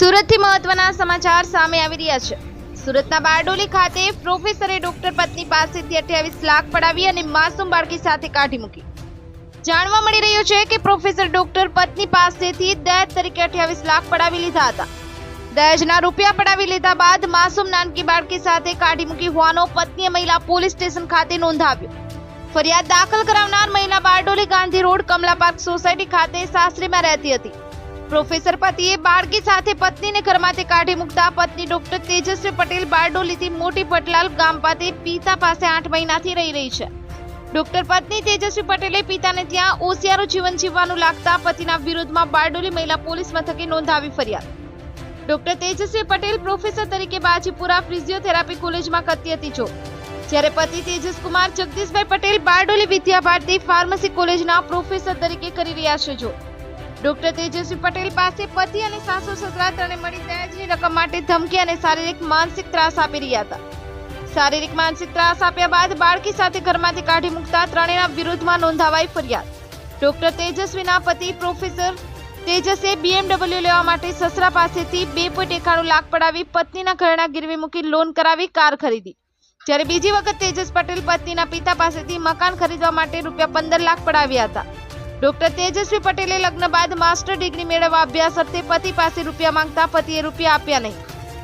સુરતથી મહત્વના સમાચાર સામે આવી રહ્યા છે. સુરતના બારડોલી ખાતે પ્રોફેસરે ડોક્ટર પત્ની પાસેથી અઠ્યાવીસ લાખ પડાવી અને માસૂમ બાળકી સાથે કાઢી મૂકી. જાણવા મળી રહ્યું છે કે પ્રોફેસર ડોક્ટર પત્ની પાસેથી દહેજ તરીકે અઠ્યાવીસ લાખ પડાવી લીધા હતા. દહેજના રૂપિયા પડાવી લીધા બાદ માસૂમ નાનકી બાળકી સાથે કાઢી મૂકી હોવાનો પત્નીએ મહિલા પોલીસ સ્ટેશન ખાતે નોંધાવ્યો. ફરિયાદ દાખલ કરાવનાર મહિલા Bardoli Gandhi road Kamala park society ખાતે સાસરીમાં રહેતી હતી. પ્રોફેસર પતિએ બાળકી સાથે પત્નીને ઘરમાંથી કાઢી મૂકતા પત્ની ડોક્ટર તેજસ્વી પટેલ બારડોલીથી મોટી પટલાલ ગામ પાસે પિતા પાસે આઠ મહિનાથી રહી રહી છે. ડોક્ટર પત્ની તેજસ્વી પટેલે પિતાને ત્યાં ઓશિયારું જીવન જીવવાનું લાગતા પતિના વિરુદ્ધમાં બારડોલી મહિલા પોલીસ મથકે નોંધાવી ફરિયાદ. ડોક્ટર તેજસ્વી પટેલ પ્રોફેસર તરીકે બાજીપુરા ફિઝિયોથેરાપી કોલેજમાં કરતી હતી જો જ્યારે પતિ તેજસ કુમાર જગદીશભાઈ પટેલ બારડોલી વિદ્યા ભારતી ફાર્મસી કોલેજના પ્રોફેસર તરીકે કરી રહ્યા છે જો. ડોક્ટર તેજસ્વી પટેલ પાસે પતિ અને સાસુ સસરા ત્રણે મળી દહેજની રકમ માટે ધમકી અને શારીરિક માનસિક ત્રાસ આપી રહ્યા હતા. શારીરિક માનસિક ત્રાસ આપ્યા બાદ બાળકી સાથે ઘરમાંથી કાઢી મૂકતા ત્રણેના વિરુદ્ધમાં નોંધાવાઈ ફરિયાદ. ડોક્ટર તેજસ્વીના પતિ પ્રોફેસર તેજસે બીએમડબલ્યુ લેવા માટે સસરા પાસેથી બે પોઈન્ટ એકાણું લાખ પડાવી પત્નીના ઘરેણા ગીરવી મૂકી લોન કરાવી કાર ખરીદી. જ્યારે બીજી વખત તેજસ પટેલ પત્નીના પિતા પાસેથી મકાન ખરીદવા માટે રૂપિયા પંદર લાખ પડાવ્યા હતા. ડોક્ટર તેજસ્વી પટેલે લગ્ન બાદ માસ્ટર ડિગ્રી મેળવવા અભ્યાસ અર્થે પતિ પાસે રૂપિયા માંગતા પતિએ રૂપિયા આપ્યા નહીં.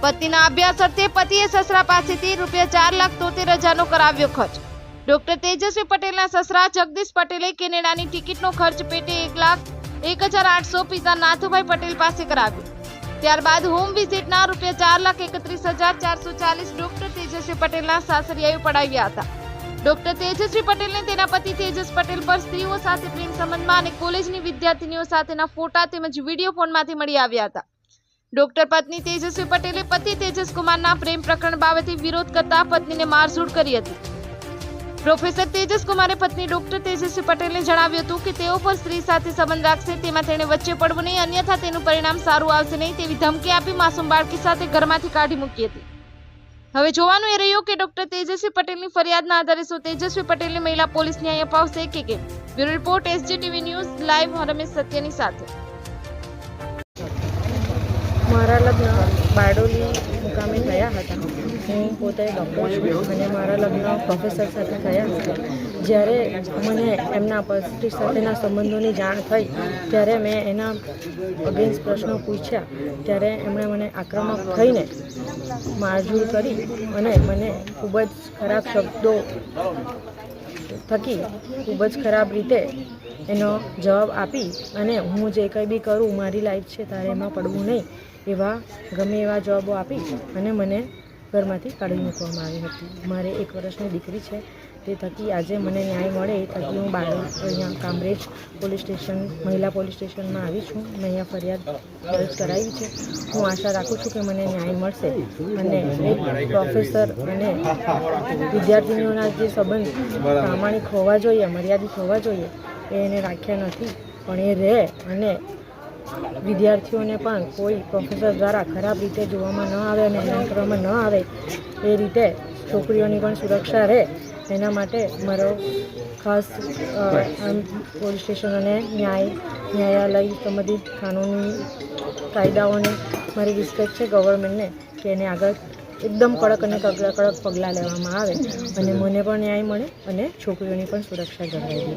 પતિના અભ્યાસ અર્થે પતિએ સસરા પાસેથી રૂપિયા ચાર લાખ તોતેર હજારનો કરાવ્યો ખર્ચ. ડોક્ટર તેજસ્વી પટેલના સસરા જગદીશ પટેલે કેનેડાની ટિકિટનો ખર્ચ પેટે એક લાખ એક હજાર આઠસો પિતા નાથુભાઈ પટેલ પાસે કરાવ્યો. ત્યારબાદ હોમ વિઝિટના રૂપિયા ચાર લાખ એકત્રીસ હજાર ચારસો ચાલીસ ડોક્ટર તેજસ્વી પટેલના સાસરિયાએ પડાવ્યા હતા. ડોક્ટર તેજસ્વી પટેલને તેના પતિ તેજસ પટેલ પર સ્ત્રીઓ સાથે પ્રેમ સંબંધમાં અને કોલેજની વિદ્યાર્થીનીઓ સાથેના ફોટા તેમજ વીડિયો ફોનમાંથી મળી આવ્યા હતા. ડોક્ટર પત્ની તેજસ્વી પટેલે પતિ તેજસ કુમારના પ્રેમ પ્રકરણ બાબતે વિરોધ કરતા પત્નીને મારઝૂડ કરી હતી. પ્રોફેસર તેજસ કુમારે પત્ની ડોક્ટર તેજસ્વી પટેલને જણાવ્યું હતું કે તેઓ પર સ્ત્રી સાથે સંબંધ રાખશે, તેમાં તેણે વચ્ચે પડવું નહીં, અન્યથા તેનું પરિણામ સારું આવશે નહીં તેવી ધમકી આપી માસૂમ બાળકી સાથે ઘરમાંથી કાઢી મૂકી હતી. હવે જોવાનું એ રહ્યું કે ડોક્ટર તેજસ્વી પટેલની ફરિયાદના આધારે શું તેજસ્વી પટેલની મહિલા પોલીસ ન્યાય અપાવશે કે કેમ? Bureau report SGTV news, live Ramesh સત્યની સાથે. મારા લગ્ન બારડોલી મુકામે થયા હતા. હું પોતે ડૉક્ટર છું અને મારા લગ્ન પ્રોફેસર સાથે થયા હતા. જ્યારે મને એમના પતિ સાથેના સંબંધોની જાણ થઈ, ત્યારે મેં એના અગેન્સ્ટ પ્રશ્નો પૂછ્યા. ત્યારે એમણે મને આક્રમક થઈને મારઝૂડ કરી અને મને ખૂબ જ ખરાબ શબ્દો થકી ખૂબ જ ખરાબ રીતે એનો જવાબ આપી અને હું જે કંઈ બી કરું, મારી લાઈફ છે, તારે એમાં પડવું નહીં. એવા ગમે એવા જવાબો આપી અને મને ઘરમાંથી કાઢી મૂકવામાં આવી હતી. મારે એક વર્ષની દીકરી છે. તે થકી આજે મને ન્યાય મળે એ થકી હું બાર અહીંયા કામરેજ પોલીસ સ્ટેશન, મહિલા પોલીસ સ્ટેશનમાં આવી છું મેં અહીંયા ફરિયાદ દર્જ કરાવી છે. હું આશા રાખું છું કે મને ન્યાય મળશે અને એક પ્રોફેસર અને વિદ્યાર્થીનીઓના જે સંબંધ પ્રામાણિક હોવા જોઈએ મર્યાદિત હોવા જોઈએ, એ એને રાખ્યા નથી. પણ એ રહે અને વિદ્યાર્થીઓને પણ કોઈ પ્રોફેસર દ્વારા ખરાબ રીતે જોવામાં ન આવે અને હેરાન કરવામાં ન આવે એ રીતે છોકરીઓની પણ સુરક્ષા રહે. એના માટે મારો ખાસ પોલીસ સ્ટેશન અને ન્યાય, ન્યાયાલય સંબંધિત કાનૂની કાયદાઓને મારી રિસ્પેક્ટ છે. ગવર્મેન્ટને કે એને આગળ એકદમ કડક અને કડક પગલાં લેવામાં આવે અને મને પણ ન્યાય મળે અને છોકરીઓની પણ સુરક્ષા જળવાઈ રહે.